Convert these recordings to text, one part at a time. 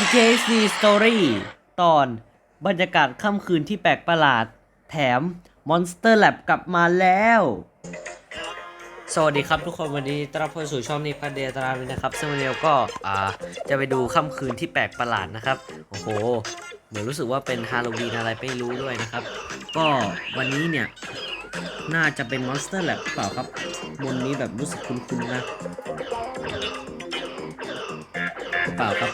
PKC Story ตอนบรรยากาศค่ำคืนที่แปลกประหลาด แถม Monster Lab กลับมาแล้ว สวัสดีครับทุกคนวันนี้ต้อนรับเข้าสู่ช่องนี้พันเดตราวินนะครับ ซึ่งวันนี้เราก็อ่าจะไปดูค่ำคืนที่แปลกประหลาดนะครับ โอ้โห เหมือนรู้สึกว่าเป็นฮาโลวีนอะไรไม่รู้ด้วยนะครับ ก็วันนี้เนี่ย น่าจะเป็น Monster Lab เปล่าครับมนนี้แบบรู้สึกคุ้นๆนะเปล่าครับ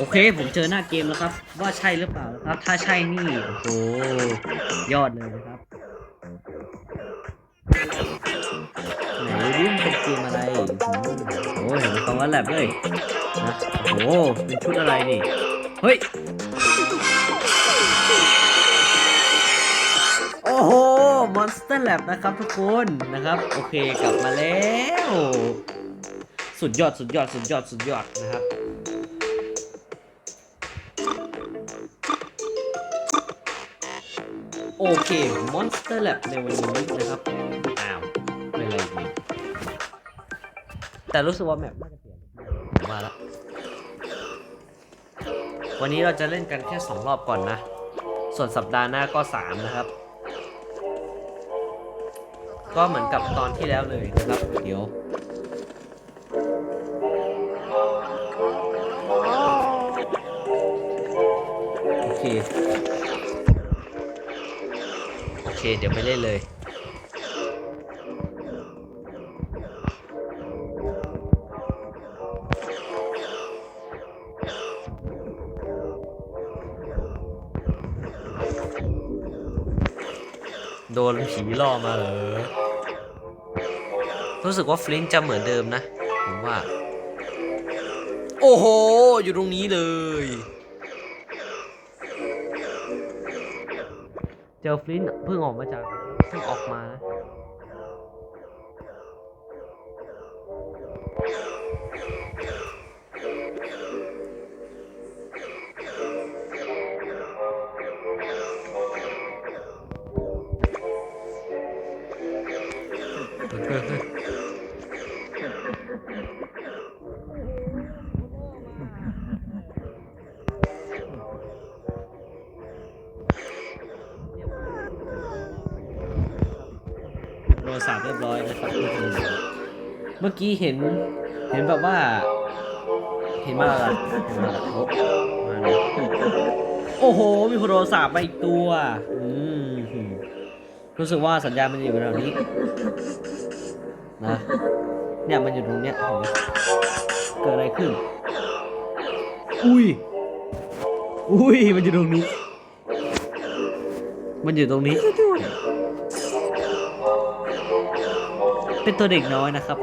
โอเค ผมเจอหน้าเกมแล้วครับ ว่าใช่หรือเปล่าครับ ถ้าใช่นี่โอ้โหยอดเลยนะครับไหนดูดิมันเป็นเกมอะไรโอ้โหเห็นคำว่าแลบเลยนะโอ้โหเป็นชุดอะไรนี่เฮ้ยโอ้โห Monster Lab นะครับทุกคนนะครับ โอเคกลับมาแล้ว สุดยอดสุดยอดสุดยอดสุดยอดนะครับ อเค Monster Lab ในวันนี้นะครับอ้าวเป็นอะไรอีกนี่แต่รู้สึกว่าแมปน่าจะเปลี่ยนมว่าละวันนี้เราจะเล่นกันแค่ 2 รอบก่อนนะ ส่วนสัปดาห์หน้าก็ 3 นะครับ ก็เหมือนกับตอนที่แล้วเลยนะครับ เดี๋ยวโอเค เค เดี๋ยวไปเล่นเลย โดนผีล่อมาเหรอ รู้สึกว่าฟลินต์จะเหมือนเดิมนะ ผมว่า โอ้โห อยู่ตรงนี้เลย เจอฟลินเพิ่งออกมาจากเพิ่งออกมานะ กี้เห็น เห็นแบบว่า เห็นมาอะไรเห็นมาอะไรโอ้โอ้โห มีโทรศัพท์มาอีกตัวอืมรู้สึกว่าสัญญาณมันอยู่แถวนี้นะเนี่ยมันอยู่ตรงเนี้ยเกิดอะไรขึ้น อุ้ย อุ้ย มันอยู่ตรงนี้ มันอยู่ตรงนี้ เป็นตัวเด็กน้อยนะครับ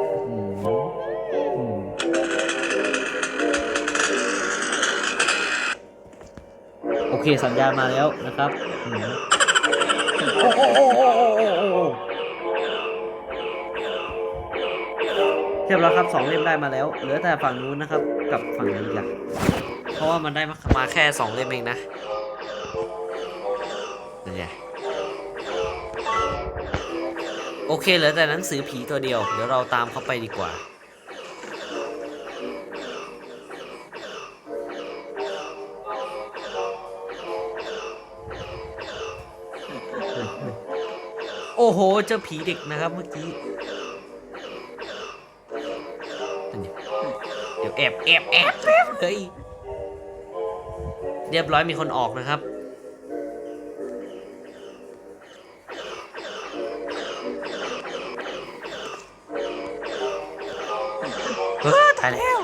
เคสัญญาณมาแล้วนะครับโอ้โอ้โอ้โอ้โอ้เรียบร้อยครับสองเล่มได้มาแล้ว เหลือแต่ฝั่งนู้นนะครับ กับฝั่งนี้อีกอะเพราะว่ามันได้มาแค่สองเล่มเองนะนี่ไงโอเคเหลือแต่หนังสือผีตัวเดียว เดี๋ยวเราตามเขาไปดีกว่า โอ้โหเจอผีเด็กนะครับเมื่อกี้เดี๋ยวแอบแอบแอบแอบเฮ้ยเรียบร้อยมีคนออกนะครับเออตายแล้ว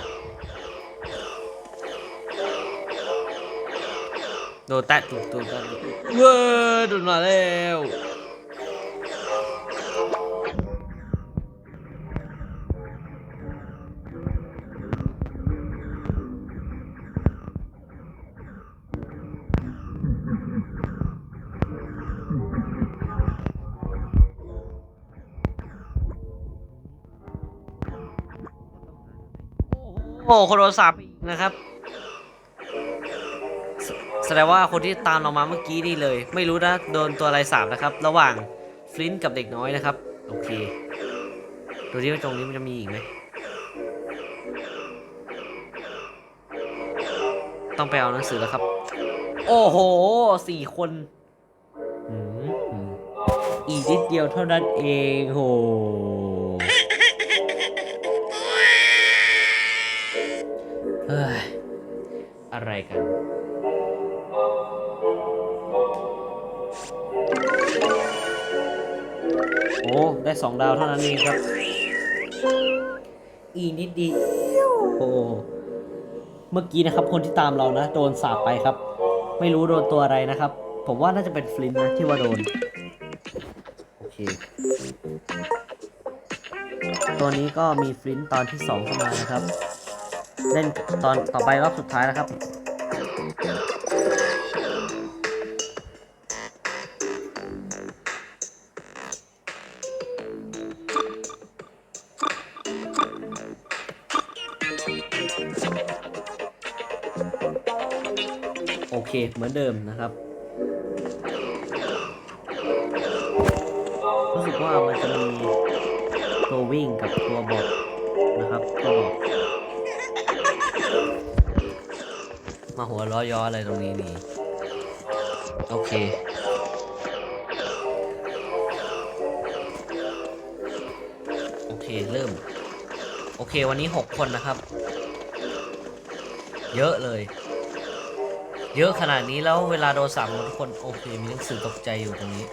โดนแตะตุกตุกตุกเว้อโดนมาแล้ว โอ้โหโรศัพท์นะครับแสแสดงว่าคนที่ตามเรามาเมื่อกี้นี่เลย ไม่รู้นะโดนตัวอะไรสาบนะครับ ระหว่างฟลินต์กับเด็กน้อยนะครับ โอเคดูที่ว่าตรงนี้มันจะมีอีกไหมต้องไปเอาหนังสือแล้วครับ โอ้โหสี่คนอีกนิดเดียวเท่านั้นเองโห ยอะไรกัน โอ้ ได้สองดาวเท่านั้นเองครับ อีนิดเดียวโอ้เมื่อกี้นะครับคนที่ตามเรานะ โดนสาบไปครับ ไม่รู้โดนตัวอะไรนะครับ ผมว่าน่าจะเป็นฟลินต์นะที่ว่าโดน โอเค ตัวนี้ก็มีฟลินต์ตอนที่2เข้ามานะครับ เล่นตอนต่อไปรอบสุดท้ายแล้วครับ โอเคเหมือนเดิมนะครับรู้สึกว่ามันจะมีตัววิ่งกับตัวบอทนะครับตัวบอท มาหัวล้อย้ออะไรตรงนี้นี่ โอเค โอเค เริ่ม โอเค วันนี้6คนนะครับ เยอะเลย เยอะขนาดนี้แล้วเวลาโดนสั่งคน โอเค มีหนังสือตกใจอยู่ตรงนี้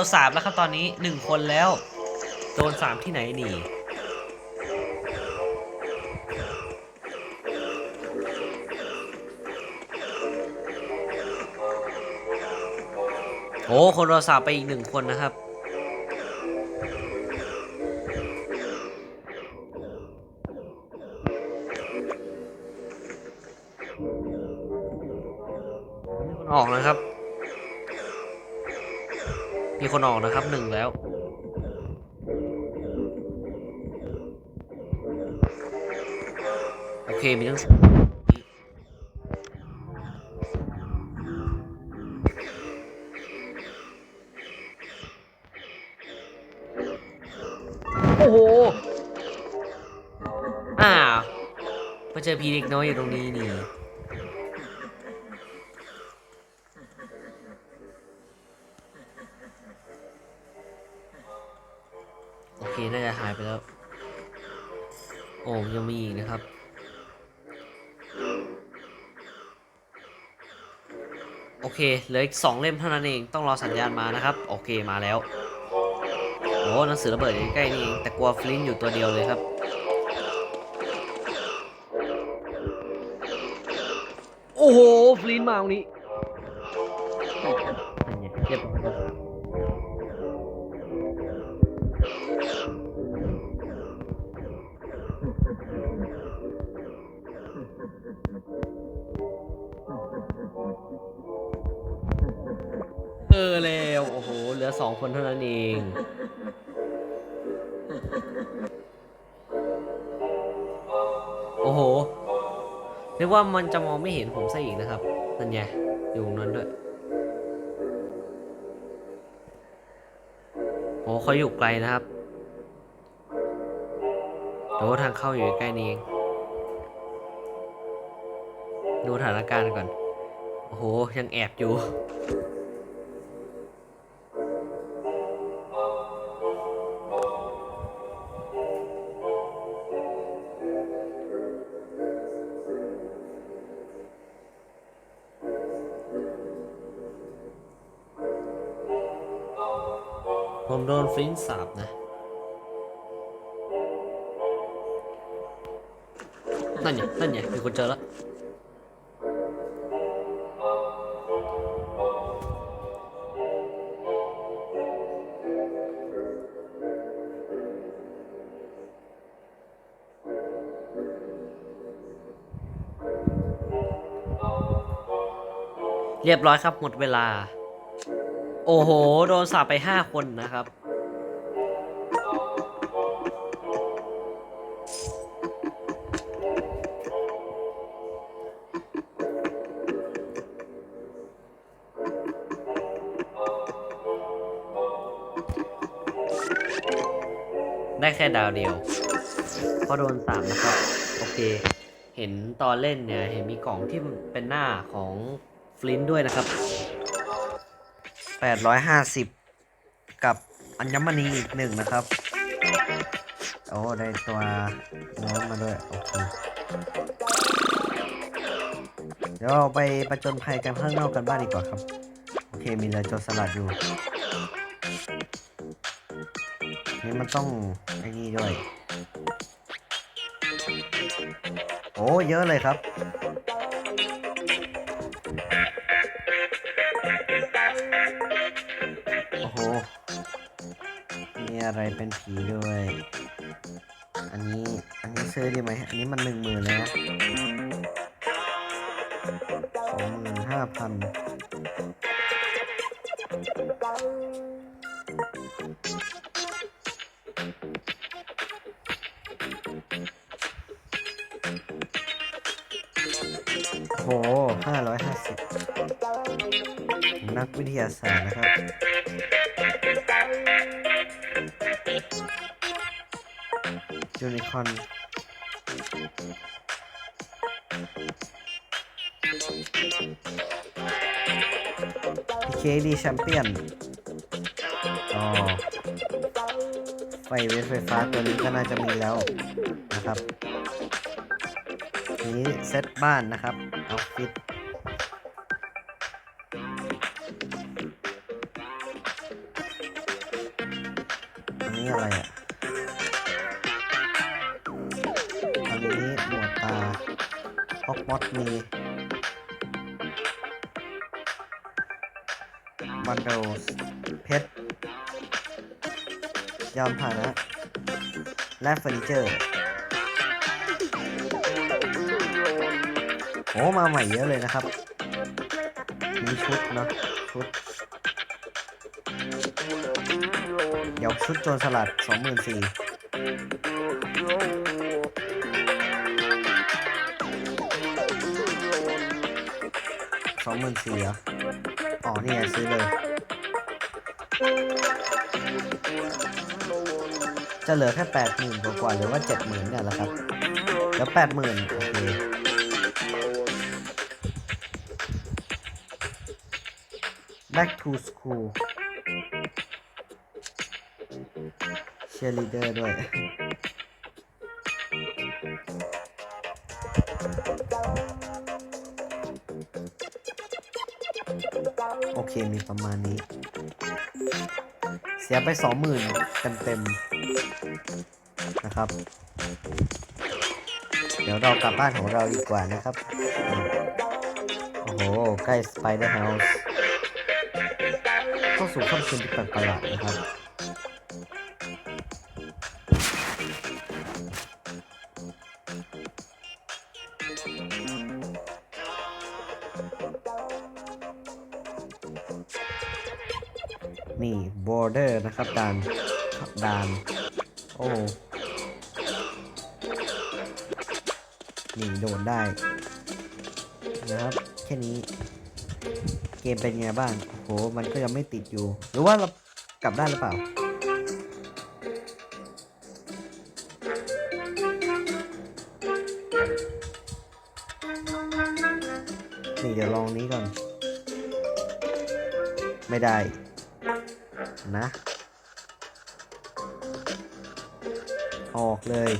นโดนสามแล้วครับตอนนี้หนึ่งคนแล้ว โดนสามที่ไหนนี่โอ้คนโดนสามไปอีกหนึ่งคนนะครับ มีคนออกนะครับหนึ่งแล้ว โอเค มีทั้งโอ้โหอ้าวมาเจอพีเล็กน้อยอยู่ตรงนี้นี่ โอ้ยังมีอีกนะครับ โอเคเหลืออีกสองเล่มเท่านั้นเองต้องรอสัญญาณมานะครับ โอเคมาแล้วโอ้หนังสือระเบิดอยู่ใกล้ๆนี่เองแต่กลัวฟลินต์อยู่ตัวเดียวเลยครับโอ้โห ฟลินต์มาตรงนี้ เออเร็วโอ้โห เหลือสองคนเท่านั้นเอง โอ้โหเรียกว่ามันจะมองไม่เห็นผมซะอีกนะครับนั่นไงอยู่ตรงนั้นด้วยโอ้เขาอยู่ไกลนะครับโอ้ทางเข้าอยู่ใกล้นี้เอง ดูสถานการณ์ก่อน โอ้โห ยังแอบอยู่ ผมโดนฟลินต์สาบนะนั่นไงนั่นไงมีคนเจอแล้ว รียบร้อยครับหมดเวลา โอ้โห โดนสาบไปห้าคนนะครับ ได้แค่ดาวเดียวเพราะโดนสามนะครับ โอเค เห็นตอนเล่นเนี่ย เห็นมีกล่องที่เป็นหน้าของ ฟลินด้วยนะครับ 850 กับอัญมณีอีกหนึ่งนะครับ โอ้ ได้ตัวน้ำมาด้วย โอเค เดี๋ยวเราไปประจนภัยกันข้างนอกกันบ้างดีกว่าครับ โอเค มีเรือโจรสลัดอยู่ นี่มันต้องไอ้นี่ด้วย โอ้ เยอะเลยครับ อะไรเป็นผีด้วย อันนี้ อันนี้ซื้อดีไหม อันนี้มันหนึ่งหมื่นเลยนะสองหมื่นห้าพันโหห้าร้อยห้าสิบนักวิทยาศาสตร์นะครับ ยูนิคอนพีเคดีแชมเปี้ยน อ๋อ ไฟเวทไฟฟ้าตัวนี้ก็น่าจะมีแล้วนะครับ นี้เซตบ้านนะครับเอาฟิต บันโดสเพชรยามผ่านะ และเฟอร์นิเจอร์โอ้มาใหม่เยอะเลยนะครับ มีชุดเนาะชุด เดี๋ยวชุดโจรสลัดสองหมื่นสี่สองหมื่นสี่เหรอ อ๋อนี่ไงซื้อเลย จะเหลือแค่แปดหมื่นกว่าๆหรือว่าเจ็ดหมื่นเนี่ยแหละครับแล้วแปดหมื่นโอเค back to school cheerleader ด้วย เคมีประมาณนี้ เสียไปสองหมื่นเต็มๆนะครับ เดี๋ยวเรากลับบ้านของเราดีกว่านะครับ โอ้โห ใกล้สไปเดอร์เฮาส์เข้าสู่ค่ำคืนที่แปลกประหลาดนะครับ นี่ border นะครับด่านด่าน โอ้ นี่ โดนได้ นะครับ แค่นี้ เกมเป็นไงบ้าง โอ้โห มันก็ยังไม่ติดอยู่ หรือว่าเรากลับได้หรือเปล่านี่เดี๋ยวลองนี้ก่อน ไม่ได้ นะ ออกเลย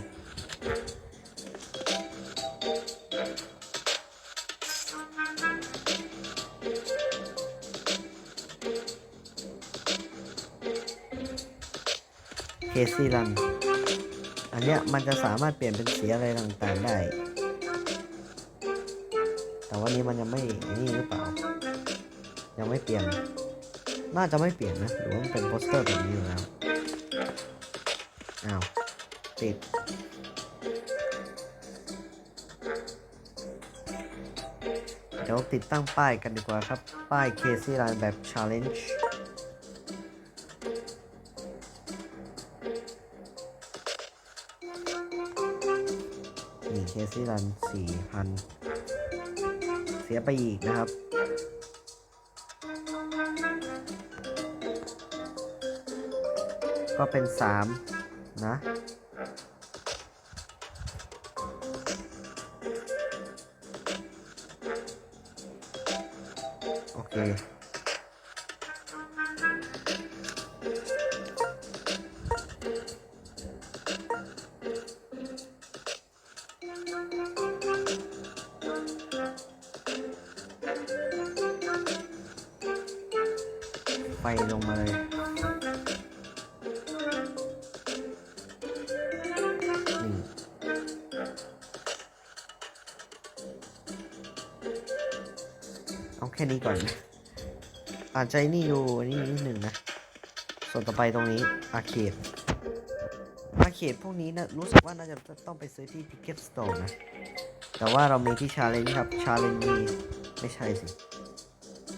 เคซี่รัน อันเนี้ยมันจะสามารถเปลี่ยนเป็นสีอะไรต่างๆได้ แต่ว่านี้มันยังไม่นี่หรือเปล่า ยังไม่เปลี่ยน น่าจะไม่เปลี่ยนนะหรือว่ามันเป็นโปสเตอร์แบบนี้อยู่แล้วอ้าวติดเดี๋ยวติดตั้งป้ายกันดีกว่าครับ ป้ายเคซี่รันแบบ Challenge นี่เคซี่รันสี่พันเสียไปอีกนะครับ ก็เป็นสามนะ โอเค ค่นี้ก่อน อาจจะนี่อยู่นี่นิดหนึ่งนะ ส่วนต่อไปตรงนี้อาเคดอาเคดพวกนี้นะรู้สึกว่าน่าจะต้องไปซื้อที่ Ticket Store นะ แต่ว่าเรามีที่ชาเลนจ์ครับชาเลนจ์มีไม่ใช่สิ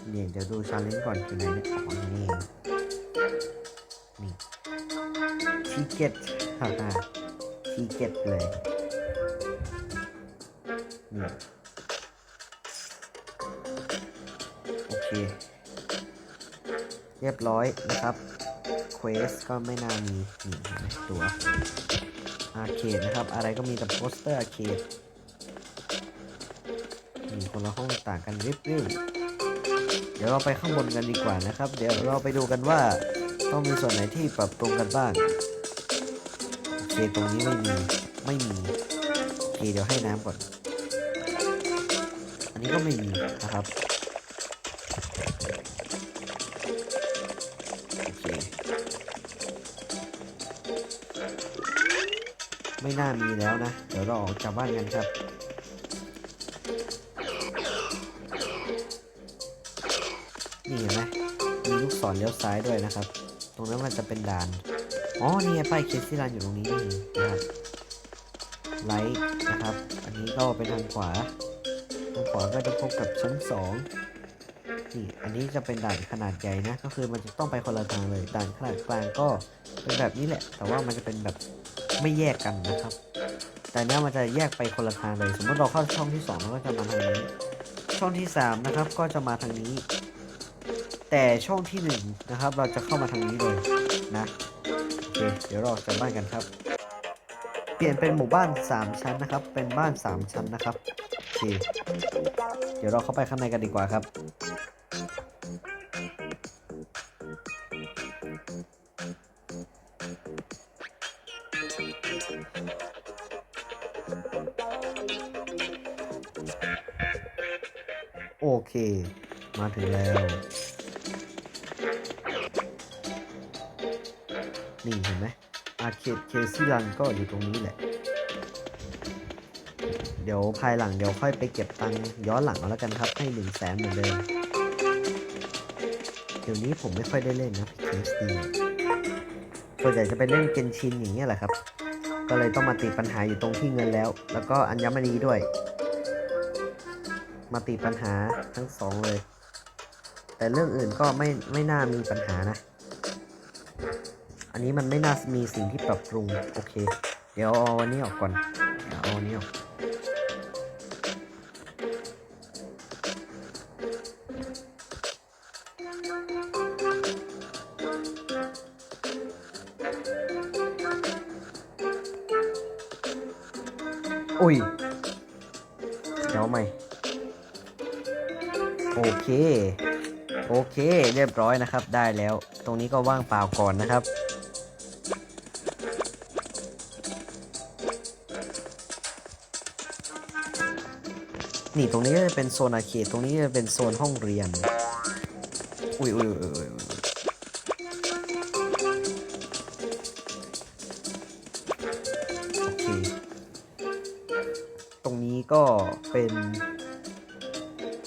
เนี่ยเดี๋ยวดูชาเลนจ์ก่อนคือไหนเนี่ยอ๋อนี่เองนี่ Ticket ฮ่าฮ่า Ticket เลยนี่ เรียบร้อยนะครับเควสก็ไม่น่ามีนี่ตัวอาร์เคดนะครับ อะไรก็มีแต่โปสเตอร์อาร์เคดมีคนละห้องต่างกันริบริบเดี๋ยวเราไปข้างบนกันดีกว่านะครับ เดี๋ยวเราไปดูกันว่าต้องมีส่วนไหนที่ปรับปรุงกันบ้างโอเคตรงนี้ไม่มีไม่มีโอเคเดี๋ยวให้น้ำก่อน อันนี้ก็ไม่มีนะครับ ไม่น่ามีแล้วนะ เดี๋ยวเราออกจากบ้านกันครับ นี่เห็นไหมมีลูกศรเลี้ยวซ้ายด้วยนะครับ ตรงนั้นมันจะเป็นด่าน อ๋อ นี่ไงป้ายเคสซี่รันอยู่ตรงนี้นี่นะครับ ไลท์นะครับ อันนี้ก็เป็นทางขวา ทางขวาก็จะพบกับชั้นสองนี่อันนี้จะเป็นด่านขนาดใหญ่นะ ก็คือมันจะต้องไปคนละทางเลย ด่านขนาดกลางก็เป็นแบบนี้แหละ แต่ว่ามันจะเป็นแบบ ไม่แยกกันนะครับ แต่เนี้ยมันจะแยกไปคนละทางเลย สมมติเราเข้าช่องที่สองเราก็จะมาทางนี้ ช่องที่สามนะครับ ก็จะมาทางนี้ แต่ช่องที่หนึ่งนะครับ เราจะเข้ามาทางนี้เลยนะโอเคเดี๋ยวเราจากบ้านกันครับ เปลี่ยนเป็นหมู่บ้าน 3 ชั้นนะครับ เป็นบ้าน 3 ชั้นนะครับโอเคเดี๋ยวเราเข้าไปข้างในกันดีกว่าครับ โอเค มาถึงแล้ว นี่เห็นไหมอาเคดเคซี่รันก็อยู่ตรงนี้แหละ เดี๋ยวภายหลังเดี๋ยวค่อยไปเก็บตังค์ย้อนหลังเอาแล้วกันครับ ให้หนึ่งแสนเหมือนเดิม เดี๋ยวนี้ผมไม่ค่อยได้เล่นนะพีเคสตีส่วนใหญ่จะไปเล่นเกนชินอย่างเงี้ยแหละครับ ก็เลยต้องมาติดปัญหาอยู่ตรงที่เงินแล้ว แล้วก็อัญมณีด้วย มาติดปัญหาทั้งสองเลย แต่เรื่องอื่นก็ไม่ไม่น่ามีปัญหานะ อันนี้มันไม่น่ามีสิ่งที่ปรับปรุง โอเค เดี๋ยวเอาวันนี้ออกก่อนเดี๋ยวเอาวันนี้ออก เค โอเค เรียบร้อยนะครับ ได้แล้ว ตรงนี้ก็ว่างเปล่าก่อนนะครับ นี่ตรงนี้ก็จะเป็นโซนอาเคดตรงนี้จะเป็นโซนห้องเรียน อุ้ยอุ้ยอุ้ยอุ้ยอุ้ยโอเคตรงนี้ก็เป็น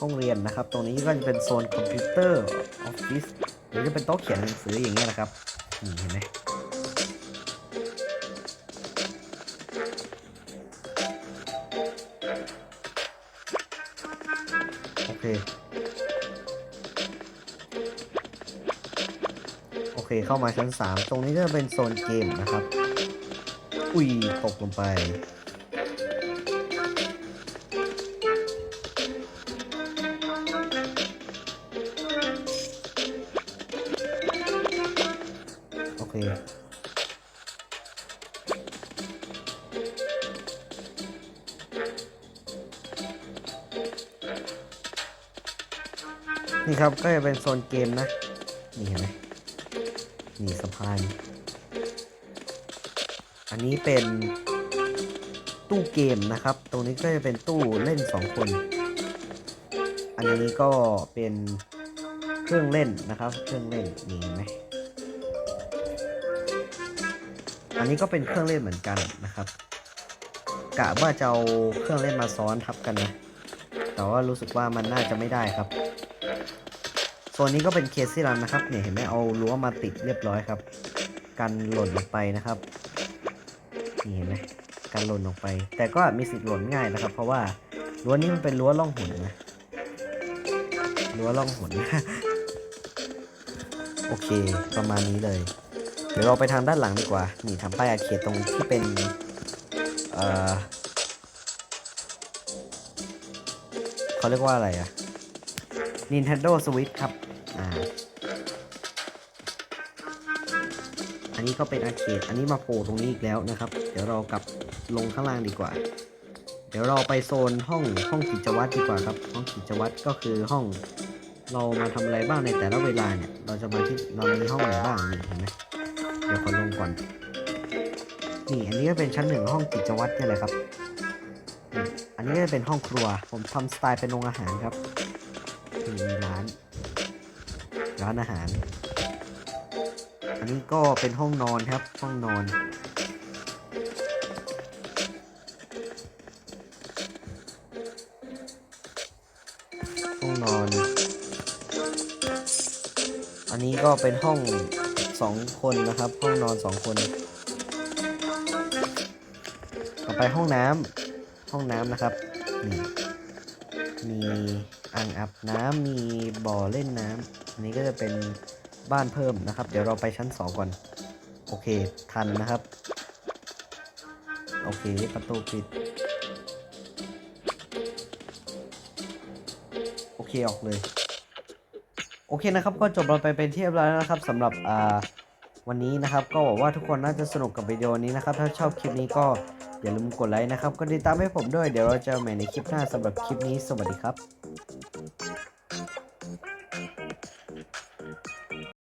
ห้องเรียนนะครับ ตรงนี้ก็จะเป็นโซนคอมพิวเตอร์ออฟฟิศหรือจะเป็นโต๊ะเขียนหนังสืออย่างเงี้ยนะครับนี่เห็นไหมโอเค โอเคเข้ามาชั้น 3 ตรงนี้ก็จะเป็นโซนเกมนะครับ อุ้ยตกลงไป นี่ครับก็จะเป็นโซนเกมนะ นี่เห็นไหมนี่สะพาน อันนี้เป็นตู้เกมนะครับ ตรงนี้ก็จะเป็นตู้เล่นสองคน อันนี้ก็เป็นเครื่องเล่นนะครับ เครื่องเล่นนี่เห็นไหมอันนี้ก็เป็นเครื่องเล่นเหมือนกันนะครับกะว่าจะเอาเครื่องเล่นมาซ้อนทับกันนะ แต่ว่ารู้สึกว่ามันน่าจะไม่ได้ครับโซนนี้ก็เป็นเคสซี่รันนะครับเนี่ยเห็นไหมเอารั้วมาติดเรียบร้อยครับ กันหล่นลงไปนะครับนี่เห็นไหมกันหล่นลงไป แต่ก็มีสิทธิ์หล่นง่ายนะครับ เพราะว่ารั้วนี้มันเป็นรั้วล่องหนนะรั้วล่องหนโอเค ประมาณนี้เลย เดี๋ยวเราไปทางด้านหลังดีกว่านี่ทำป้ายอาเขตตรงที่เป็นเอ่อ เขาเรียกว่าอะไรอะ Nintendo Switch ครับ อ่า อันนี้ก็เป็นอาร์เคด อันนี้มาโผล่ตรงนี้อีกแล้วนะครับ เดี๋ยวเรากลับลงข้างล่างดีกว่า เดี๋ยวเราไปโซนห้องห้องกิจวัตรดีกว่าครับ ห้องกิจวัตรก็คือห้องเรามาทำอะไรบ้างในแต่ละเวลาเนี่ย เราจะมาที่เรามีห้องไหนบ้างนี่เห็นไหมเดี๋ยวขอลงก่อน นี่อันนี้ก็เป็นชั้นหนึ่งห้องกิจวัตรนี่แหละครับ อันนี้ก็จะเป็นห้องครัว ผมทำสไตล์เป็นโรงอาหารครับมีร้าน ร้านอาหาร อันนี้ก็เป็นห้องนอนครับ ห้องนอน ห้องนอน อันนี้ก็เป็นห้องสองคนนะครับ ห้องนอนสองคน ต่อไปห้องน้ำ ห้องน้ำนะครับนี่มีอ่างอาบน้ำมีบ่อเล่นน้ำอันนี้ก็จะเป็นบ้านเพิ่มนะครับ เดี๋ยวเราไปชั้นสองก่อน โอเค ทันนะครับ โอเค ประตูปิด โอเค ออกเลย โอเคนะครับ ก็จบเราไปเป็นที่เรียบร้อยแล้วนะครับสำหรับอ่าวันนี้นะครับ ก็หวังว่าทุกคนน่าจะสนุกกับวิดีโอนี้นะครับ ถ้าชอบคลิปนี้ก็ อย่าลืมกดไลค์นะครับก็ติดตามให้ผมด้วย เดี๋ยวเราจะใหม่ในคลิปหน้าสำหรับคลิปนี้ สวัสดีครับ